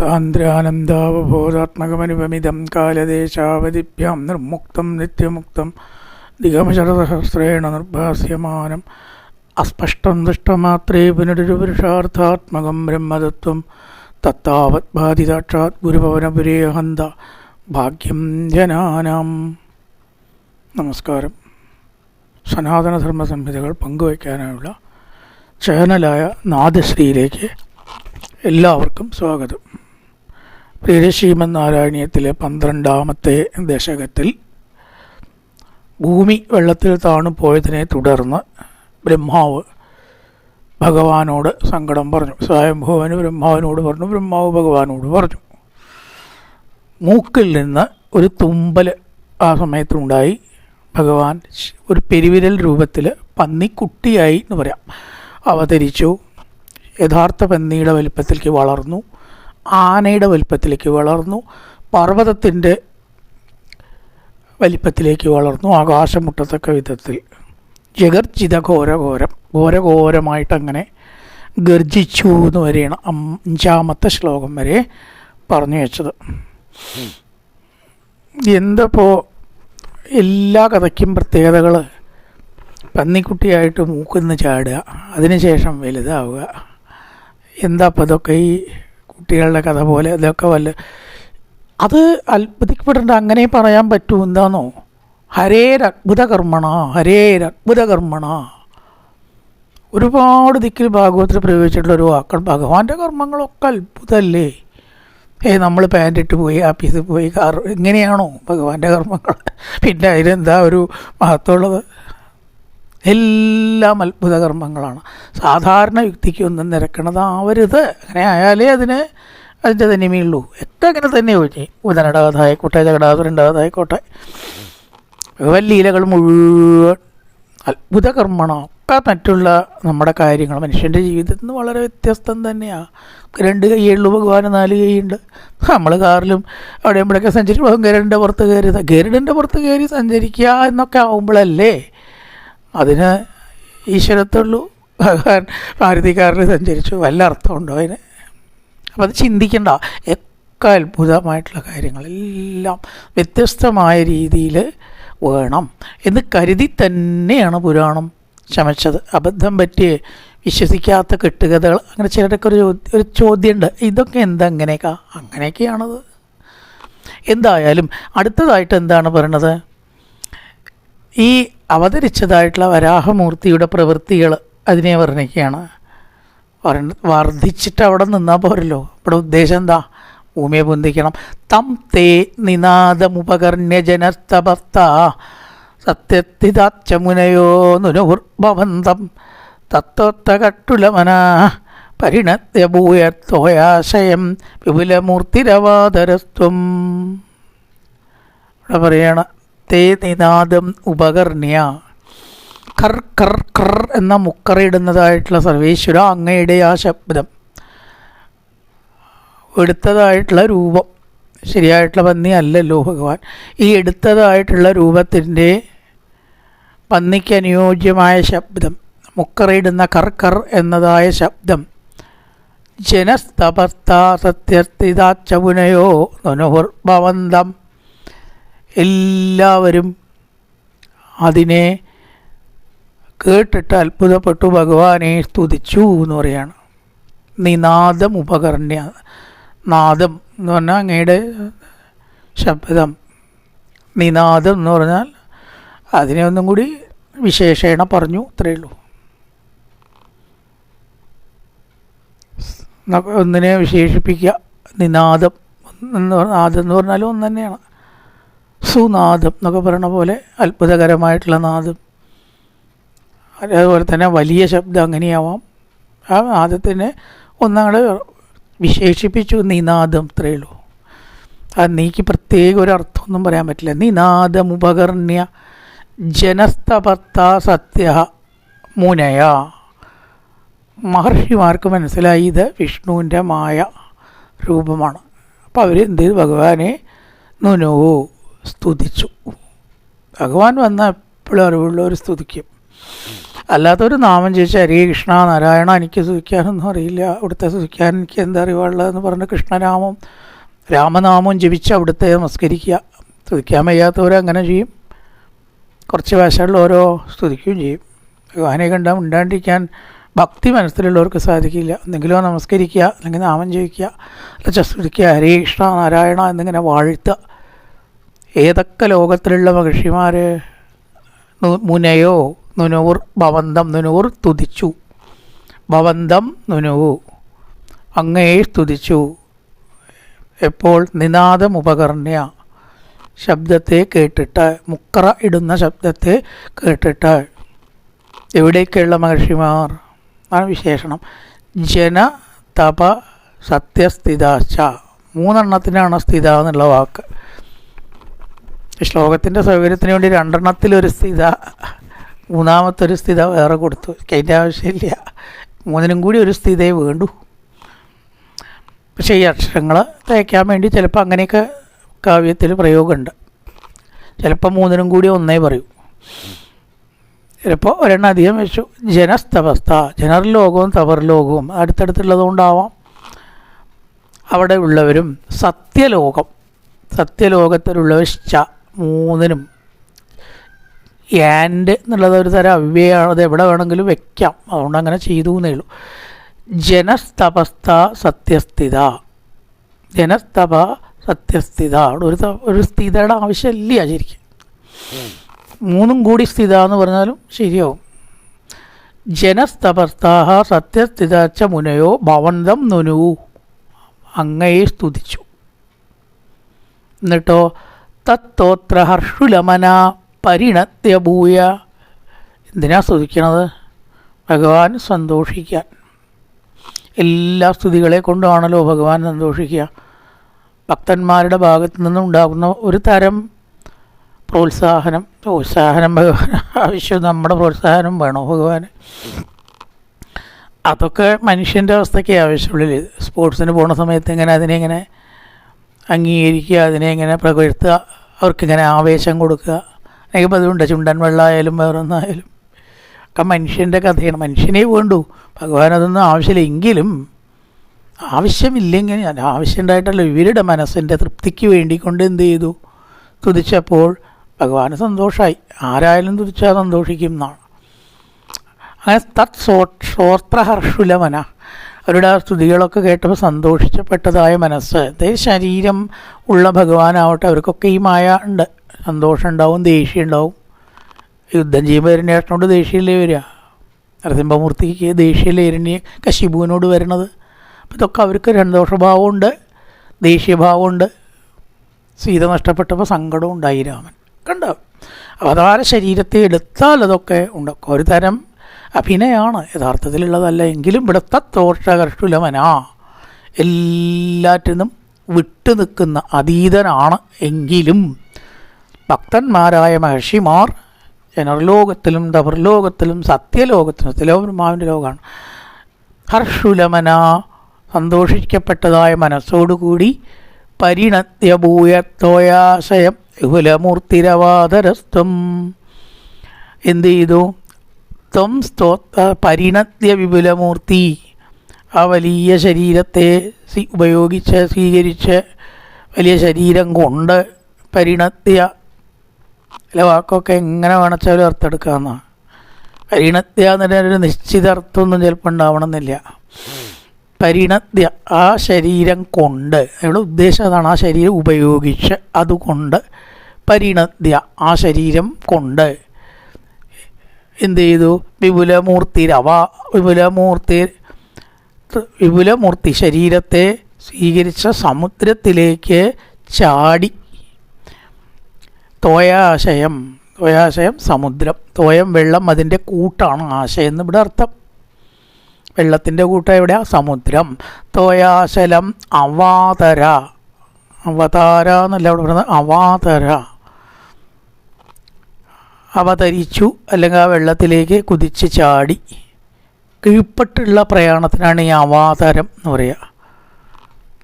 സാന്ദ്രാനന്ദാവബോധാത്മകമനുപമിതം കാലദേശാവധിഭ്യാം നിർമുക്തം നിത്യമുക്തം ദിഗമശരസഹസ്രേണ നിർഭാസ്യമാനം അസ്പഷ്ടം ദൃഷ്ടമാത്രേ പുനരുപുരുഷാർത്ഥാത്മകം ബ്രഹ്മതത്വം തത്താവത് ബാധിതാക്ഷാത് ഗുരുഭവനപുരേ ഹന്ത ഭാഗ്യം ജനാനാം. നമസ്കാരം. സനാതനധർമ്മ സംഹിതകൾ പങ്കുവയ്ക്കാനായുള്ള ചാനലായ നാദശ്രീയിലേക്ക് എല്ലാവർക്കും സ്വാഗതം. പ്രിയശ്രീമൻ നാരായണീയത്തിലെ പന്ത്രണ്ടാമത്തെ ദശകത്തിൽ ഭൂമി വെള്ളത്തിൽ താണു പോയതിനെ തുടർന്ന് ബ്രഹ്മാവ് ഭഗവാനോട് സങ്കടം പറഞ്ഞു. സ്വയംഭുവന് ബ്രഹ്മാവിനോട് പറഞ്ഞു. ബ്രഹ്മാവ് ഭഗവാനോട് പറഞ്ഞു. മൂക്കിൽ നിന്ന് ഒരു തുമ്പൽ ആ സമയത്തുണ്ടായി. ഭഗവാൻ ഒരു പെരുവിരൽ രൂപത്തിൽ പന്നിക്കുട്ടിയായി എന്ന് പറയാം. അവതരിച്ചു. യഥാർത്ഥ പന്നിയുടെ വലിപ്പത്തിലേക്ക് വളർന്നു. ആനയുടെ വലിപ്പത്തിലേക്ക് വളർന്നു പർവതത്തിന്റെ വലിപ്പത്തിലേക്ക് വളർന്നു ആകാശം മുട്ടത്തക്ക വിധത്തിൽ. ജഗർജിത ഘോരഘോരം ഘോരഘോരമായിട്ടങ്ങനെ ഗർജിച്ചു എന്ന് വരെയാണ് അഞ്ചാമത്തെ ശ്ലോകം വരെ പറഞ്ഞു വെച്ചത്. എന്തപ്പോ എല്ലാ കഥയ്ക്കും പ്രത്യേകതകൾ? പന്നിക്കുട്ടിയായിട്ട് മൂക്കുന്ന് ചാടുക അതിനുശേഷം വലുതാവുക. എന്താ അപ്പം ഇതൊക്കെ ഈ കുട്ടികളുടെ കഥ പോലെ ഇതൊക്കെ വല്ല അത് അത്ഭുതപ്പെടേണ്ട അങ്ങനെ പറയാൻ പറ്റൂ. എന്താണോ ഹരേരത്ഭുത കർമ്മണ ഹരേരത്ഭുത കർമ്മണ ഒരുപാട് ദിക്കിൽ ഭാഗവത്തിൽ പ്രയോഗിച്ചിട്ടുള്ള ഒരു വാക്കൾ ഭഗവാന്റെ കർമ്മങ്ങളൊക്കെ അത്ഭുതമല്ലേ ഏ നമ്മൾ പാന്റ് ഇട്ട് പോയി ആഫീസിൽ പോയി കാർ ഇങ്ങനെയാണോ ഭഗവാന്റെ കർമ്മങ്ങൾ? പിന്നെ അതിനെന്താ ഒരു മഹത്വമുള്ളത്? എല്ലാം അത്ഭുതകർമ്മങ്ങളാണ് സാധാരണ യുക്തിക്ക് ഒന്നും നിരക്കണതാവരുത് അങ്ങനെ ആയാലേ അതിന് അതിന്റെ തനിമയുള്ളൂ ഒക്കെ അങ്ങനെ തന്നെ പോയി ബുധനടാതായിക്കോട്ടെ ജഗടാതുരണ്ടാതായിക്കോട്ടെ ആയിക്കോട്ടെ ജഗടാസുരന്റെ കഥ ആയിക്കോട്ടെ ഭഗവത് ലീലകൾ മുഴുവൻ അത്ഭുതകർമ്മണം ഒക്കെ മറ്റുള്ള നമ്മുടെ കാര്യങ്ങൾ മനുഷ്യന്റെ ജീവിതത്തിൽ നിന്ന് വളരെ വ്യത്യസ്തം തന്നെയാണ് രണ്ട് കൈയുള്ളൂ ഭഗവാന് നാല് കൈയുണ്ട്. നമ്മൾ കാറിലും അവിടെ ഇവിടെയൊക്കെ സഞ്ചരിക്കുമ്പോൾ ഗരുഡിന്റെ പുറത്ത് കയറി ഗരുഡിന്റെ പുറത്ത് കയറി സഞ്ചരിക്കുക എന്നൊക്കെ ആവുമ്പോഴല്ലേ അതിന് ഈശ്വരത്തുള്ളൂ. ഭഗവാൻ ഭാരതിക്കാരിൽ സഞ്ചരിച്ചു. വല്ല അർത്ഥമുണ്ടോ അതിന്? അപ്പം അത് ചിന്തിക്കണ്ട. ഒക്കെ അത്ഭുതമായിട്ടുള്ള കാര്യങ്ങളെല്ലാം വ്യത്യസ്തമായ രീതിയിൽ വേണം എന്ന് കരുതി തന്നെയാണ് പുരാണം ചമച്ചത് അബദ്ധം പറ്റി വിശ്വസിക്കാത്ത കെട്ടുകഥകൾ അങ്ങനെ ചിലരൊക്കെ ഒരു ഒരു ചോദ്യമുണ്ട് ഇതൊക്കെ എന്താ അങ്ങനെയൊക്കെ അങ്ങനെയൊക്കെയാണത്. എന്തായാലും അടുത്തതായിട്ട് എന്താണ് പറയണത്? ഈ അവതരിച്ചതായിട്ടുള്ള വരാഹമൂർത്തിയുടെ പ്രവൃത്തികൾ അതിനെ വർണിക്കുകയാണ്. വർദ്ധിച്ചിട്ട് അവിടെ നിന്നാൽ പോരല്ലോ. ഇവിടെ ഉദ്ദേശം എന്താ? ഭൂമിയെ പൊന്തിക്കണം തം തേ നിനാദമുപകർണ്യജനർത്ഥഭർത്ത സത്യത്തിദാച്ചമുനയോ നുനുർഭവന്തം തത്വത്തകട്ടുലമന പരിണത്യഭൂയത്തോയാശയം വിപുലമൂർത്തിരവാതരസ്ത്വം ഇവിടെ പറയണ തേ നിനാദം ഉപകർണ്യ. കർ കർ കർ എന്ന മുക്കറയിടുന്നതായിട്ടുള്ള സർവേശ്വര അങ്ങയുടെ ആ ശബ്ദം. എടുത്തതായിട്ടുള്ള രൂപം. ശരിയായിട്ടുള്ള പന്നി അല്ലല്ലോ ഭഗവാൻ. ഈ എടുത്തതായിട്ടുള്ള രൂപത്തിന്റെ പന്നിക്ക് അനുയോജ്യമായ ശബ്ദം. മുക്കറയിടുന്ന കർ എന്നതായ ശബ്ദം. ജനസ്തപസ്ഥ സത്യസ്ഥിതാച്ചമുനയോ നുനുഹുർഭവന്തം. എല്ലാവരും അതിനെ കേട്ടിട്ട് അത്ഭുതപ്പെട്ടു ഭഗവാനെ സ്തുതിച്ചു എന്ന് പറയാണ്. നിനാദം ഉപകരണ്യ നാദം എന്ന് പറഞ്ഞാൽ അങ്ങയുടെ ശബ്ദം. നിനാദം എന്ന് പറഞ്ഞാൽ അതിനെ ഒന്നും കൂടി വിശേഷേണ പറഞ്ഞു അത്രയേ ഉള്ളൂ. ഒന്നിനെ വിശേഷിപ്പിക്കുക നിനാദം എന്ന് നാദം എന്ന് പറഞ്ഞാലും ഒന്ന് തന്നെയാണ്. സുനാദം എന്നൊക്കെ പറയണ പോലെ അത്ഭുതകരമായിട്ടുള്ള നാദം. അതേപോലെ തന്നെ വലിയ ശബ്ദം അങ്ങനെയാവാം. ആ നാദത്തിനെ ഒന്നങ്ങൾ വിശേഷിപ്പിച്ചു നിനാദം ഇത്രയേ ഉള്ളൂ. ആ നീക്ക് പ്രത്യേക ഒരു അർത്ഥമൊന്നും പറയാൻ പറ്റില്ല. നിനാദം ഉപകർണ്യ ജനസ്തപത്ത സത്യ മുനയ. മഹർഷിമാർക്ക് മനസ്സിലായി ഇത് വിഷ്ണുവിന്റെ മായ രൂപമാണ്. അപ്പോൾ അവർ എന്ത് ഭഗവാനെ നുനോ സ്തുതിച്ചു. ഭഗവാൻ വന്ന എപ്പോഴും അറിവുള്ളവർ സ്തുതിക്കും. അല്ലാത്തൊരു നാമം ചേച്ചി ഹരേ കൃഷ്ണ നാരായണ എനിക്ക് സ്തുതിക്കാനൊന്നും അറിയില്ല. അവിടുത്തെ സ്തുതിക്കാൻ എനിക്ക് എന്താ അറിവുള്ളതെന്ന് പറഞ്ഞ് കൃഷ്ണനാമം രാമനാമം ജപിച്ച് അവിടുത്തെ നമസ്കരിക്കുക. സ്തുതിക്കാൻ വയ്യാത്തവർ അങ്ങനെ ചെയ്യും. കുറച്ച് വശമുള്ള ഓരോ സ്തുതിക്കുകയും ചെയ്യും. ഭഗവാനെ കണ്ടാൽ ഉണ്ടാണ്ടിരിക്കാൻ ഭക്തി മനസ്സിലുള്ളവർക്ക് സാധിക്കില്ല. എന്തെങ്കിലും നമസ്കരിക്കുക അല്ലെങ്കിൽ നാമം ജപിക്കുക അല്ലെങ്കിൽ സ്തുതിക്കുക ഹരേ കൃഷ്ണ നാരായണ എന്നിങ്ങനെ വാഴ്ത്തുക. ഏതൊക്കെ ലോകത്തിലുള്ള മഹർഷിമാർ മുനയോ നുനൂർ ഭവന്തം നുനൂർ തുതിച്ചു. ഭവന്തം നുനുവു അങ്ങയെ സ്തുതിച്ചു. എപ്പോൾ നിനാദം ഉപകർണ്യ. ശബ്ദത്തെ കേട്ടിട്ട് മുക്കറ ഇടുന്ന ശബ്ദത്തെ കേട്ടിട്ട്. എവിടേക്കുള്ള മഹർഷിമാർ? ആണ് വിശേഷണം. ജന തപ സത്യസ്ഥിതാശ മൂന്നെണ്ണത്തിനാണ് സ്ഥിത എന്നുള്ള വാക്ക്. ശ്ലോകത്തിന്റെ സൗകര്യത്തിന് വേണ്ടി രണ്ടെണ്ണത്തിലൊരു സ്ഥിത മൂന്നാമത്തെ ഒരു സ്ഥിത വേറെ കൊടുത്തു. അതിന്റെ ആവശ്യമില്ല. മൂന്നിനും കൂടി ഒരു സ്ഥിതയെ വേണ്ടു. പക്ഷേ ഈ അക്ഷരങ്ങൾ തയ്ക്കാൻ വേണ്ടി ചിലപ്പോൾ അങ്ങനെയൊക്കെ കാവ്യത്തിൽ പ്രയോഗമുണ്ട്. ചിലപ്പോൾ മൂന്നിനും കൂടി ഒന്നേ പറയൂ. ചിലപ്പോൾ ഒരെണ്ണം അധികം വെച്ചു. ജനസ്തവസ്ഥ ജനർ ലോകവും തവർ ലോകവും. അടുത്തടുത്തുള്ളതുകൊണ്ടാവാം. അവിടെ ഉള്ളവരും സത്യലോകം സത്യലോകത്തിലുള്ളവർ മൂന്നിനും. ആൻഡ് എന്നുള്ളത് ഒരു തരം അവ്യയാണ്. അത് എവിടെ വേണമെങ്കിലും വെക്കാം. അതുകൊണ്ട് അങ്ങനെ ചെയ്തു എന്നേ ഉള്ളൂ. ജനസ്തപസ്ഥ സത്യസ്ഥിത. ജനസ്തപ സത്യസ്ഥിത. അവിടെ ഒരു ഒരു സ്ഥിതയുടെ ആവശ്യമില്ല ശരിക്കും. മൂന്നും കൂടി സ്ഥിത എന്ന് പറഞ്ഞാലും ശരിയാവും. ജനസ്തപസ്ഥാഹ സത്യസ്ഥിത മുനയോ ഭവന്തം നുനു. അങ്ങയെ സ്തുതിച്ചു. എന്നിട്ടോ തത്തോത്ര ഹർഷുലമന പരിണത്യഭൂയ എന്തിനാ സ്തുതിക്കണത്? ഭഗവാൻ സന്തോഷിക്കാൻ. എല്ലാ സ്തുതികളെ കൊണ്ടാണല്ലോ ഭഗവാൻ സന്തോഷിക്കുക. ഭക്തന്മാരുടെ ഭാഗത്തു നിന്നുണ്ടാകുന്ന ഒരു തരം പ്രോത്സാഹനം പ്രോത്സാഹനം ഭഗവാൻ ആവശ്യം നമ്മുടെ പ്രോത്സാഹനം വേണോ ഭഗവാന്? അതൊക്കെ മനുഷ്യന്റെ അവസ്ഥയ്ക്ക് ആവശ്യമുള്ളിൽ സ്പോർട്സിന് പോണ സമയത്ത് ഇങ്ങനെ അതിനെ ഇങ്ങനെ അംഗീകരിക്കുക അതിനെ ഇങ്ങനെ പ്രകഴ്ത്തുക അവർക്കിങ്ങനെ ആവേശം കൊടുക്കുക. എനിക്കിപ്പോൾ അതുകൊണ്ട് ചുണ്ടൻ വെള്ളമായാലും വേറൊന്നായാലും. ഒക്കെ മനുഷ്യന്റെ കഥയാണ്. മനുഷ്യനെ വേണ്ടു. ഭഗവാൻ അതൊന്നും ആവശ്യമില്ല. എങ്കിലും ആവശ്യമില്ലെങ്കിൽ ഞാൻ ആവശ്യമുണ്ടായിട്ടല്ല. ഇവരുടെ മനസ്സിന്റെ തൃപ്തിക്ക് വേണ്ടി കൊണ്ട് എന്ത് ചെയ്തു? തുതിച്ചപ്പോൾ ഭഗവാന് സന്തോഷമായി ആരായാലും തുതിച്ചാൽ സന്തോഷിക്കും എന്നാണ്. അങ്ങനെ തത് സോ ശ്രോത്രഹർഷുലമന. അവരുടെ ആ സ്തുതികളൊക്കെ കേട്ടപ്പോൾ സന്തോഷിച്ചപ്പെട്ടതായ മനസ്സ്. അതേ ശരീരം ഉള്ള ഭഗവാനാവട്ടെ അവർക്കൊക്കെ ഈ മായ ഉണ്ട്. സന്തോഷം ഉണ്ടാവും ദേഷ്യം ഉണ്ടാവും. യുദ്ധം ചെയ്യുമ്പോൾ ഹിരണ്യേട്ടനോട് ദേഷ്യമില്ലേ വരിക? നരസിംഹമൂർത്തിക്ക് ദേഷ്യമില്ലേ ഹിരണ്യ കശിപുവിനോട് വരണത്? അപ്പോൾ ഇതൊക്കെ അവർക്ക് സന്തോഷഭാവമുണ്ട് ദേഷ്യഭാവമുണ്ട്. സീത നഷ്ടപ്പെട്ടപ്പോൾ സങ്കടം ഉണ്ടായി രാമൻ. കണ്ടോ? അവതാര ശരീരത്തെ എടുത്താൽ അതൊക്കെ ഉണ്ടാക്കും ഒരു തരം അഭിനയമാണ് യഥാർത്ഥത്തിലുള്ളതല്ല. എങ്കിലും ഇവിടുത്തെ തോഷകർഷുലമനാ എല്ലാറ്റിനും വിട്ടു നിൽക്കുന്ന അതീതനാണ് എങ്കിലും ഭക്തന്മാരായ മഹർഷിമാർ ജനർലോകത്തിലും തപർലോകത്തിലും സത്യലോകത്തിലും സത്യലോകമാവിന്റെ ലോകമാണ്. ഹർഷുലമന. സന്തോഷിക്കപ്പെട്ടതായ മനസ്സോടുകൂടി പരിണത്യഭൂയത്തോയാശയം വിപുലമൂർത്തിരവാതരസ്ത്വം എന്ത് ചെയ്തു? ത്വം സ്തോത്ര പരിണത്യ വിപുലമൂർത്തി. ആ വലിയ ശരീരത്തെ ഉപയോഗിച്ച് സ്വീകരിച്ച് വലിയ ശരീരം കൊണ്ട് പരിണത്യ അല്ല വാക്കൊക്കെ എങ്ങനെ വേണച്ചാലും അർത്ഥമെടുക്കാമെന്നാണ് പരിണത്യ എന്നൊരു നിശ്ചിത അർത്ഥമൊന്നും ചിലപ്പോൾ ഉണ്ടാവണമെന്നില്ല. പരിണത്യ ആ ശരീരം കൊണ്ട് ഇവിടെ ഉദ്ദേശം അതാണ് ആ ശരീരം ഉപയോഗിച്ച് അതുകൊണ്ട് പരിണത്യ ആ ശരീരം കൊണ്ട് എന്ത് ചെയ്തു വിപുലമൂർത്തി രവ വിപുലമൂർത്തി വിപുലമൂർത്തി ശരീരത്തെ സ്വീകരിച്ച സമുദ്രത്തിലേക്ക് ചാടി. തോയാശയം തോയാശയം സമുദ്രം. തോയം വെള്ളം അതിന്റെ കൂട്ടാണ്. ആശയം എന്ന് ഇവിടെ അർത്ഥം. വെള്ളത്തിന്റെ കൂട്ടം എവിടെയാ? സമുദ്രം. തോയാശലം അവാതര. അവതാര എന്നല്ല അവിടെ പറയുന്നത്. അവാതര. അവതരിച്ചു അല്ലെങ്കിൽ ആ വെള്ളത്തിലേക്ക് കുതിച്ച് ചാടി. കീഴ്പ്പെട്ടുള്ള പ്രയാണത്തിനാണ് ഈ അവതാരം എന്ന് പറയുക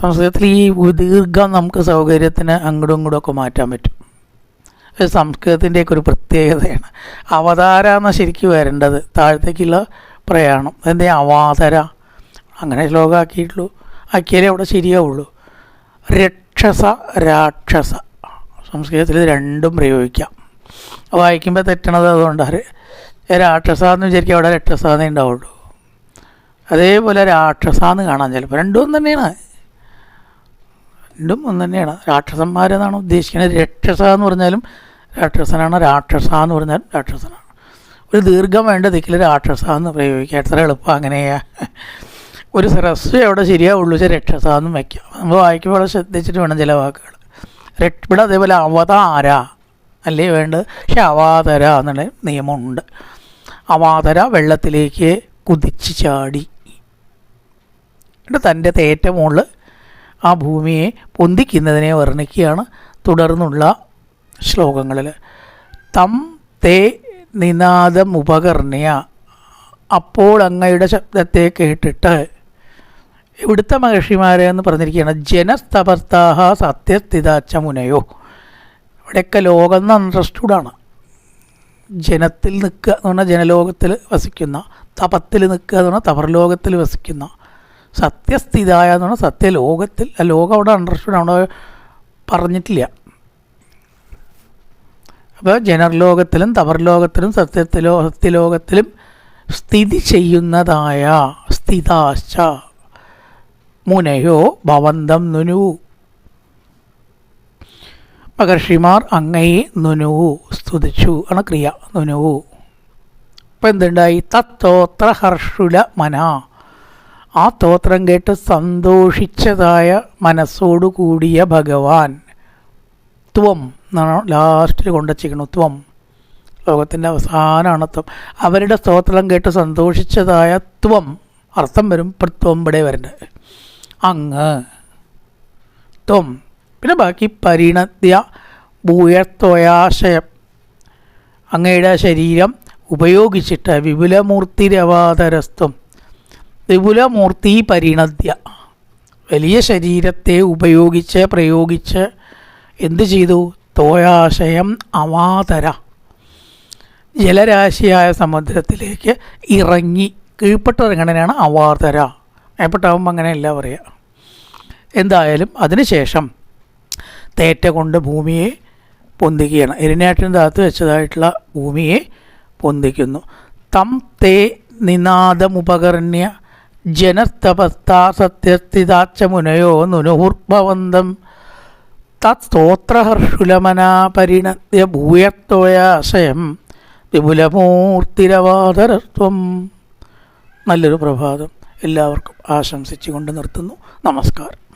സംസ്കൃതത്തിൽ ഈ ദീർഘം നമുക്ക് സൗകര്യത്തിന് അങ്ങോട്ടും ഇങ്ങോട്ടും മാറ്റാൻ പറ്റും. ഇത് സംസ്കൃതത്തിന്റെയൊക്കെ ഒരു പ്രത്യേകതയാണ്. അവതാര എന്ന ശരിക്കും വരേണ്ടത്? താഴത്തേക്കുള്ള പ്രയാണം. അതെന്താ അവാതര? അങ്ങനെ ശ്ലോകമാക്കിയിട്ടുള്ളൂ ആക്കിയാലേ അവിടെ ശരിയാവുള്ളൂ. രക്ഷസ രാക്ഷസ. സംസ്കൃതത്തിൽ രണ്ടും പ്രയോഗിക്കാം. വായിക്കുമ്പോൾ തെറ്റണത് അതുകൊണ്ടാണ് രാക്ഷസാന്ന് വിചാരിക്കും അവിടെ രക്ഷസാന്നേ ഉണ്ടാവുള്ളൂ. അതേപോലെ രാക്ഷസാന്ന് കാണാൻ ചിലപ്പോൾ രണ്ടും ഒന്ന് തന്നെയാണ്. രണ്ടും ഒന്ന് തന്നെയാണ്. രാക്ഷസന്മാരെന്നാണ് ഉദ്ദേശിക്കുന്നത് രക്ഷസ എന്ന് പറഞ്ഞാലും രാക്ഷസനാണ്. രാക്ഷസ എന്ന് പറഞ്ഞാലും രാക്ഷസനാണ്. ഒരു ദീർഘം വേണ്ട ദിക്കിൽ രാക്ഷസ എന്ന് പ്രയോഗിക്കുക എത്ര എളുപ്പം അങ്ങനെയാ. ഒരു ഹ്രസ്വം എവിടെ ശരിയാവുള്ളൂ വെച്ചാൽ രക്ഷസ എന്നും വയ്ക്കാം നമ്മൾ വായിക്കുമ്പോൾ ശ്രദ്ധിച്ചിട്ട് വേണം ചില വാക്കുകൾ. ഇവിടെ അതേപോലെ അവതാര. അല്ലേ വേണ്ടത്? പക്ഷെ അവാതര എന്നുള്ള നിയമമുണ്ട്. അവാതര വെള്ളത്തിലേക്ക് കുതിച്ച് ചാടി. തന്റെ തേറ്റ മുകളിൽ ആ ഭൂമിയെ പൊന്തിക്കുന്നതിനെ വർണിക്കുകയാണ് തുടർന്നുള്ള ശ്ലോകങ്ങളിൽ. തം തേ നിനാദം ഉപകർണ്യ. അപ്പോൾ അങ്ങയുടെ ശബ്ദത്തെ കേട്ടിട്ട് ഇവിടുത്തെ മഹർഷിമാരെ എന്ന് പറഞ്ഞിരിക്കുകയാണ് ജനസ്തപർത്താഹ സത്യസ്ഥിതാച്ച മുനയോ. ഇവിടെയൊക്കെ ലോകം എന്ന് അണ്ടർസ്റ്റുഡാണ് ജനത്തിൽ നിൽക്കുക എന്ന് പറഞ്ഞാൽ ജനലോകത്തിൽ വസിക്കുന്ന തപത്തിൽ നിൽക്കുക എന്ന് പറഞ്ഞാൽ തപർലോകത്തിൽ വസിക്കുന്ന സത്യസ്ഥിതായ എന്ന് പറഞ്ഞാൽ സത്യലോകത്തിൽ ആ ലോകം അവിടെ അണ്ടർസ്റ്റുഡ് അവിടെ പറഞ്ഞിട്ടില്ല. അപ്പോൾ ജനർ ജനർലോകത്തിലും തപർലോകത്തിലും സത്യത്തിലോ സത്യലോകത്തിലും സ്ഥിതി ചെയ്യുന്നതായ സ്ഥിതാശ മുനയോ ഭവന്തം നുനു. മഹർഷിമാർ അങ്ങയെ നുനുവു സ്തുതിച്ചു. ആണ് ക്രിയ നുനുവു ഇപ്പം എന്തുണ്ടായി? തത്തോത്ര ഹർഷുല മന. ആ തോത്രം കേട്ട് സന്തോഷിച്ചതായ മനസ്സോടു കൂടിയ ഭഗവാൻ. ത്വം എന്നാണ് ലാസ്റ്റിൽ കൊണ്ടുവച്ചിരിക്കുന്നു. ത്വം. ലോകത്തിന്റെ അവസാനമാണ് ത്വം. അവരുടെ സ്തോത്രം കേട്ട് സന്തോഷിച്ചതായ ത്വം. അർത്ഥം വരും പ്രത്വം ഇവിടെ വരേണ്ടത് അങ്ങ്. ത്വം. പിന്നെ ബാക്കി പരിണത്യ ഭൂയത്വയാശയം. അങ്ങയുടെ ശരീരം ഉപയോഗിച്ചിട്ട് വിപുലമൂർത്തി രവാതരസ്ത്വം വിപുലമൂർത്തി പരിണത്യ. വലിയ ശരീരത്തെ ഉപയോഗിച്ച് പ്രയോഗിച്ച് എന്തു ചെയ്തു? തോയാശയം അവാതര. ജലരാശിയായ സമുദ്രത്തിലേക്ക് ഇറങ്ങി. കീഴ്പ്പെട്ടിറങ്ങണനാണ് അവാതര. മേപ്പെട്ടാവുമ്പോൾ അങ്ങനെയല്ല പറയുക എന്തായാലും അതിനുശേഷം തേറ്റ കൊണ്ട് ഭൂമിയെ പൊന്തിക്കുകയാണ്. എരിനാട്ടിന് താത്ത് വെച്ചതായിട്ടുള്ള ഭൂമിയെ പൊന്തിക്കുന്നു. തം തേ നിനാദമുപകർണ്യ ജനസ്തപസ്താ മുനയോ നുനുഹുർഭവന്തം തത്സ്തോത്രഹർഷുലമനാ പരിണത്യ ഭൂയത്തോയാശയം വിപുലമൂർത്തിരവാതരത്വം നല്ലൊരു പ്രഭാതം. എല്ലാവർക്കും ആശംസിച്ചുകൊണ്ട് നിർത്തുന്നു. നമസ്കാരം.